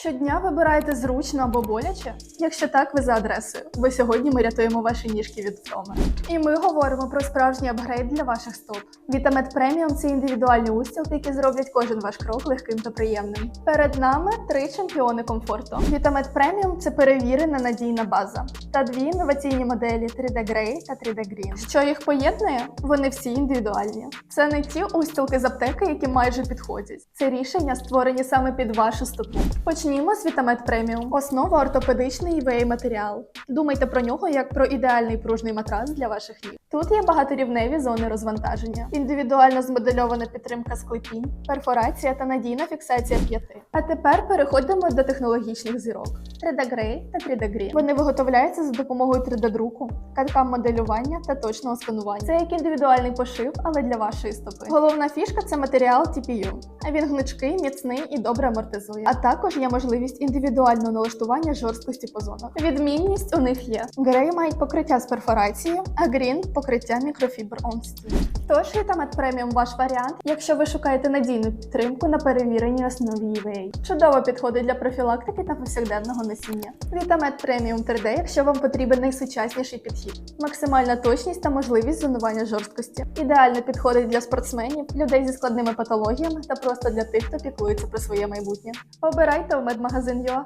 Щодня вибираєте зручно або боляче? Якщо так, ви за адресою, бо сьогодні ми рятуємо ваші ніжки від втоми. І ми говоримо про справжній апгрейд для ваших стоп. Вітамет преміум це індивідуальні устілки, які зроблять кожен ваш крок легким та приємним. Перед нами три чемпіони комфорту. Вітамет преміум це перевірена надійна база та дві інноваційні моделі 3D Grey та 3D Green. Що їх поєднує? Вони всі індивідуальні. Це не ті устілки з аптеки, які майже підходять. Це рішення створені саме під вашу стопу. Почнімо з Вітамет преміум. Основа ортопедичний EVA матеріал. Думайте про нього як про ідеальний пружний матрас для ваших ніг. Тут є багаторівневі зони розвантаження, індивідуально змодельована підтримка склепінь, перфорація та надійна фіксація п'яти. А тепер переходимо до технологічних зірок. 3D Grey та 3D Green. Вони виготовляються за допомогою 3D-друку, каткам моделювання та точного сканування. Це як індивідуальний пошив, але для вашої стопи. Головна фішка це матеріал TPU. Він гнучкий, міцний і добре амортизує. А також є можливість індивідуального налаштування жорсткості по зонах. Відмінність у них є. Грей мають покриття з перфорацією, а Green – покриття мікрофібр онстіль. Тож Вітамет преміум ваш варіант, якщо ви шукаєте надійну підтримку на перевіреній основі EVA. Чудово підходить для профілактики та повсякденного носіння. Вітамет преміум 3D, якщо вам потрібен найсучасніший підхід, максимальна точність та можливість зонування жорсткості. Ідеально підходить для спортсменів, людей зі складними патологіями та просто для тих, хто піклується про своє майбутнє. Обирайте у медмагазин.ua.